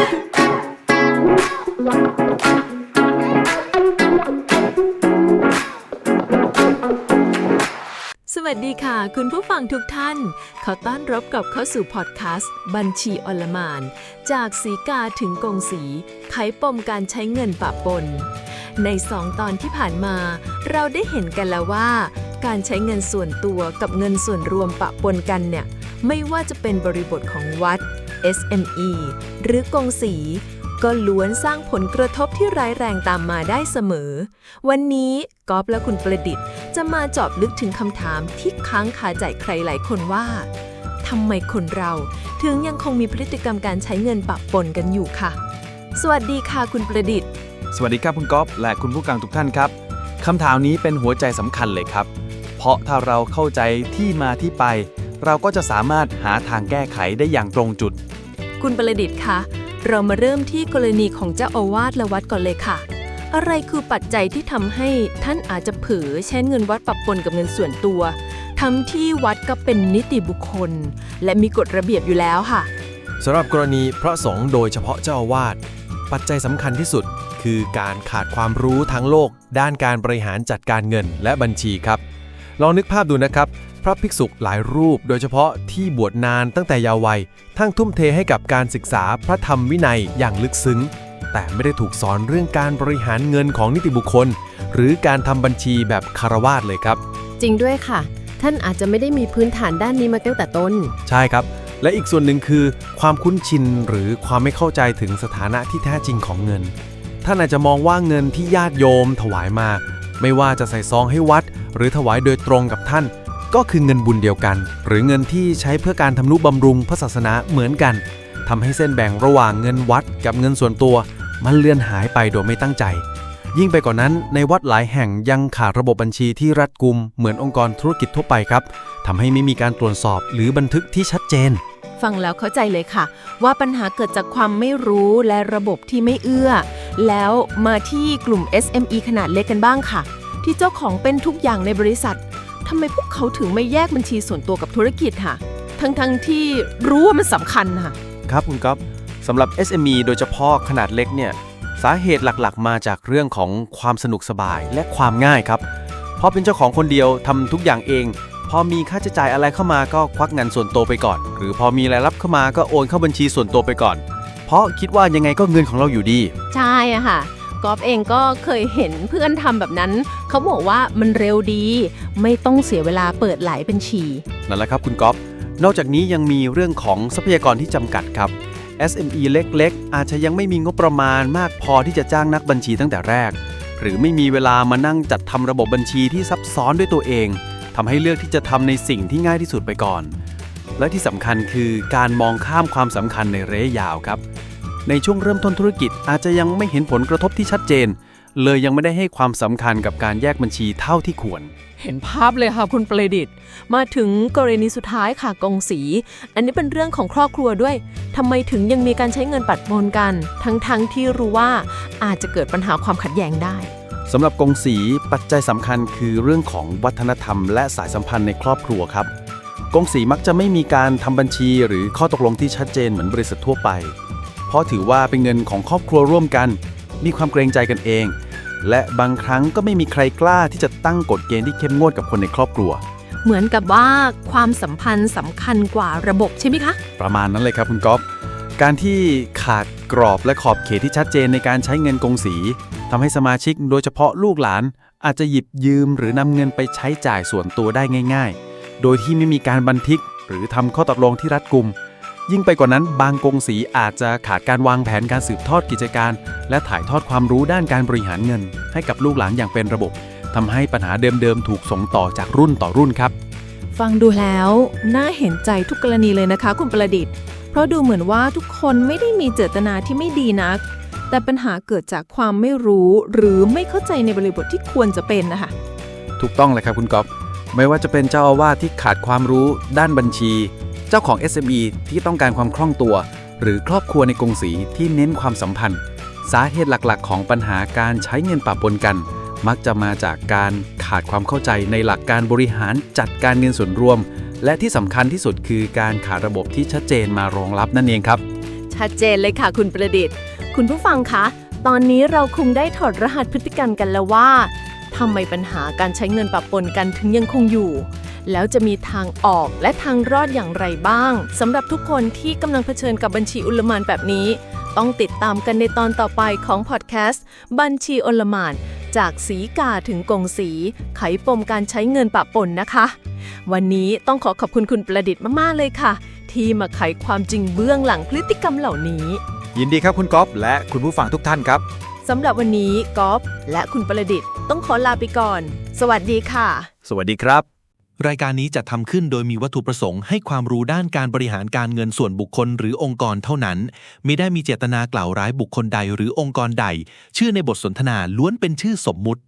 สวัสดีค่ะ คุณผู้ฟังทุกท่าน ขอต้อนรับกลับเข้าสู่พอดแคสต์บัญชีอลมาน จากสีกาถึงกงสีไขปมการใช้เงินปะปน ในสองตอนที่ผ่านมา เราได้เห็นกันแล้วว่า การใช้เงินส่วนตัวกับเงินส่วนรวมปะปนกันเนี่ย ไม่ว่าจะเป็นบริบทของวัด SME หรือกงสี ก็ล้วนสร้างผลกระทบที่ร้ายแรงตามมาได้เสมอ วันนี้กอฟและคุณประดิษฐ์ จะมาเจอบลึกถึงคำถามที่ค้างคาใจใครหลายคนว่าทำไมคนเราถึงยังคงมีพฤติกรรมการใช้เงินปะปนกันอยู่ค่ะ สวัสดีค่ะคุณประดิษฐ์ สวัสดีครับคุณก๊อฟและคุณผู้ฟังทุกท่านครับคำถามนี้เป็นหัวใจสำคัญเลยครับ เพราะถ้าเราเข้าใจที่มาที่ไป เราก็จะสามารถหาทางแก้ไขได้อย่างตรงจุด คุณประดิษฐ์คะเรามาเริ่มที่กรณีของเจ้าอาวาสและวัดก่อนเลยค่ะ อะไรคือปัจจัยที่ทำให้ท่านอาจจะเผลอใช้เงินวัดปะปนกับเงินส่วนตัวทั้งที่วัดก็เป็นนิติบุคคล และมีกฎระเบียบอยู่แล้วค่ะสำหรับกรณีพระสงฆ์โดยเฉพาะเจ้าอาวาสปัจจัยสำคัญที่สุด คือการขาดความรู้ทั้งโลก ด้านการบริหารจัดการเงินและบัญชีครับ ลองนึกภาพดูนะครับ พระภิกษุหลายรูปโดยเฉพาะที่บวชนานตั้งแต่เยาว์วัย ทั้งทุ่มเทให้กับการศึกษาพระธรรมวินัยอย่างลึกซึ้ง แต่ไม่ได้ถูกสอนเรื่องการบริหารเงินของนิติบุคคล หรือการทำบัญชีแบบคารวาสเลยครับ จริงด้วยค่ะ ท่านอาจจะไม่ได้มีพื้นฐานด้านนี้มาตั้งแต่ต้น ใช่ครับ และอีกส่วนหนึ่งคือ ความคุ้นชินหรือความไม่เข้าใจถึงสถานะที่แท้จริงของเงิน ท่านอาจจะมองว่าเงินที่ญาติโยมถวายมา ไม่ว่าจะใส่ซองให้วัด หรือถวายโดยตรงกับท่าน ก็คือเงินบุญเดียวกัน หรือเงินที่ใช้เพื่อการทำนุบำรุงพระศาสนาเหมือนกันทำให้เส้นแบ่งระหว่างเงินวัดกับเงินส่วนตัว มันเลือนหายไปโดยไม่ตั้งใจ ยิ่งไปกว่านนั้นในวัดหลายแห่งยังขาดระบบบัญชีที่รัดกุม เหมือนองค์กรธุรกิจทั่วไปครับทำให้ไม่มีการตรวจสอบหรือบันทึกที่ชัดเจน ฟังแล้วเข้าใจเลยค่ะ ว่าปัญหาเกิดจากความไม่รู้และระบบที่ไม่เอื้อ แล้วมาที่กลุ่ม SME ขนาดเล็กกันบ้างค่ะ ที่เจ้าของเป็นทุกอย่างในบริษัท ทำไมพวกเขาถึงไม่แยกบัญชีส่วนตัวกับธุรกิจค่ะ ทั้งๆที่รู้ว่ามันสำคัญค่ะ ครับคุณก๊อฟสำหรับ SME โดยเฉพาะขนาดเล็กเนี่ย สาเหตุหลักๆ มาจากเรื่องของความสนุกสบายและความง่ายครับเพราะเป็นเจ้าของคนเดียวทำทุกอย่างเอง พอมีค่าใช้จ่ายอะไรเข้ามาก็ควักเงินส่วนตัวไปก่อน หรือพอมีรายรับเข้ามาก็โอนเข้าบัญชีส่วนตัวไปก่อน เพราะคิดว่ายังไงก็เงินของเราอยู่ดี ใช่อะค่ะ กอฟเองก็เคยเห็นเพื่อนทำแบบนั้น เขาบอกว่ามันเร็วดี ไม่ต้องเสียเวลาเปิดหลายบัญชีนั่นแหละครับคุณก๊อฟนอกจากนี้ยังมีเรื่องของทรัพยากรที่จำกัดครับ SME เล็กๆ อาจจะยังไม่มีงบประมาณมากพอที่จะจ้างนักบัญชีตั้งแต่แรก หรือไม่มีเวลามานั่งจัดทำระบบบัญชีที่ซับซ้อนด้วยตัวเองทำให้เลือกที่จะทำในสิ่งที่ง่ายที่สุดไปก่อน และที่สำคัญคือการมองข้ามความสำคัญในระยะยาวครับ ในช่วงเริ่มต้นธุรกิจอาจจะยังไม่เห็นผลกระทบที่ชัดเจน เลยยังไม่ได้ให้ความสำคัญกับการแยกบัญชีเท่าที่ควร เห็นภาพเลยค่ะคุณประดิษฐ์ มาถึงกรณีสุดท้ายค่ะกงสี อันนี้เป็นเรื่องของครอบครัวด้วยทำไมถึงยังมีการใช้เงินปัดปนกัน ทั้งๆทที่รู้ว่าอาจจะเกิดปัญหาความขัดแย้งได้สำหรับกงสีปัจจัยสำคัญคือเรื่องของวัฒนธรรม และสายสัมพันธ์ในครอบครัวครับกงสีมักจะไม่มีการทำบัญชีหรือข้อตกลงที่ชัดเจนเหมือนบริษัททั่วไป เพราะถือว่าเป็นเงินของครอบครัวร่วมกัน มีความเกรงใจกันเอง และบางครั้งก็ไม่มีใครกล้าที่จะตั้งกฎเกณฑ์ที่เข้มงวดกับคนในครอบครัว เหมือนกับว่าความสัมพันธ์สำคัญกว่าระบบใช่ไหมคะ ประมาณนั้นเลยครับคุณก๊อฟการที่ขาดกรอบและขอบเขตที่ชัดเจนในการใช้เงินกงสีทำให้สมาชิกโดยเฉพาะลูกหลาน อาจจะหยิบยืมหรือนำเงินไปใช้จ่ายส่วนตัวได้ง่าย ๆ โดยที่ไม่มีการบันทึก หรือทำข้อตกลงที่รัดกุม ยิ่งไปกว่านั้นบางกงสีอาจจะขาดการวางแผนการสืบทอดกิจการ และถ่ายทอดความรู้ด้านการบริหารเงิน ให้กับลูกหลานอย่างเป็นระบบทำให้ปัญหาเดิมๆถูกส่งต่อจากรุ่นต่อรุ่นครับ ฟังดูแล้วน่าเห็นใจทุกกรณีเลยนะคะ คุณประดิษฐ์ เพราะดูเหมือนว่าทุกคนไม่ได้มีเจตนาที่ไม่ดีนัก แต่ปัญหาเกิดจากความไม่รู้หรือไม่เข้าใจในบริบทที่ควรจะเป็นนะคะถูกต้องเลยครับคุณก๊อฟไม่ว่าจะเป็นเจ้าอาวาสที่ขาดความรู้ด้านบัญชี เจ้าของ SME ที่ต้องการความคล่องตัว หรือครอบครัวในกรุงสีที่เน้นความสัมพันธ์ สาเหตุหลักๆ ของปัญหาการใช้เงินปะปนกัน มักจะมาจากการขาดความเข้าใจในหลักการบริหารจัดการเงินส่วนรวม และที่สำคัญที่สุดคือการขาดระบบที่ชัดเจนมารองรับนั่นเองครับ ชัดเจนเลยค่ะคุณประดิษฐ์ คุณผู้ฟังคะ ตอนนี้เราคงได้ถอดรหัสพฤติกรรมกันแล้วว่า ทำไมปัญหาการใช้เงินปะปนกันถึงยังคงอยู่ แล้วจะมีทางออกและทางรอดอย่างไรบ้างสำหรับทุกคนที่กำลังเผชิญกับบัญชีอุลมานแบบนี้ ต้องติดตามกันในตอนต่อไปของพอดแคสต์บัญชีอุลมานจากสีกาถึงกงสี ไขปมการใช้เงินปะปนนะคะ วันนี้ต้องขอขอบคุณคุณประดิษฐ์มาก ๆ เลยค่ะ ที่มาไขความจริงเบื้องหลังพฤติกรรมเหล่านี้ ยินดีครับคุณก๊อฟและคุณผู้ฟังทุกท่านครับสำหรับวันนี้กอฟและคุณประดิษฐ์ต้องขอลาไปก่อน สวัสดีค่ะ สวัสดีครับ รายการนี้จะทำขึ้นโดยมีวัตถุประสงค์ให้ความรู้ด้านการบริหารการเงินส่วนบุคคลหรือองค์กรเท่านั้นมิได้มีเจตนากล่าวร้ายบุคคลใดหรือองค์กรใด ชื่อในบทสนทนาล้วนเป็นชื่อสมมุติ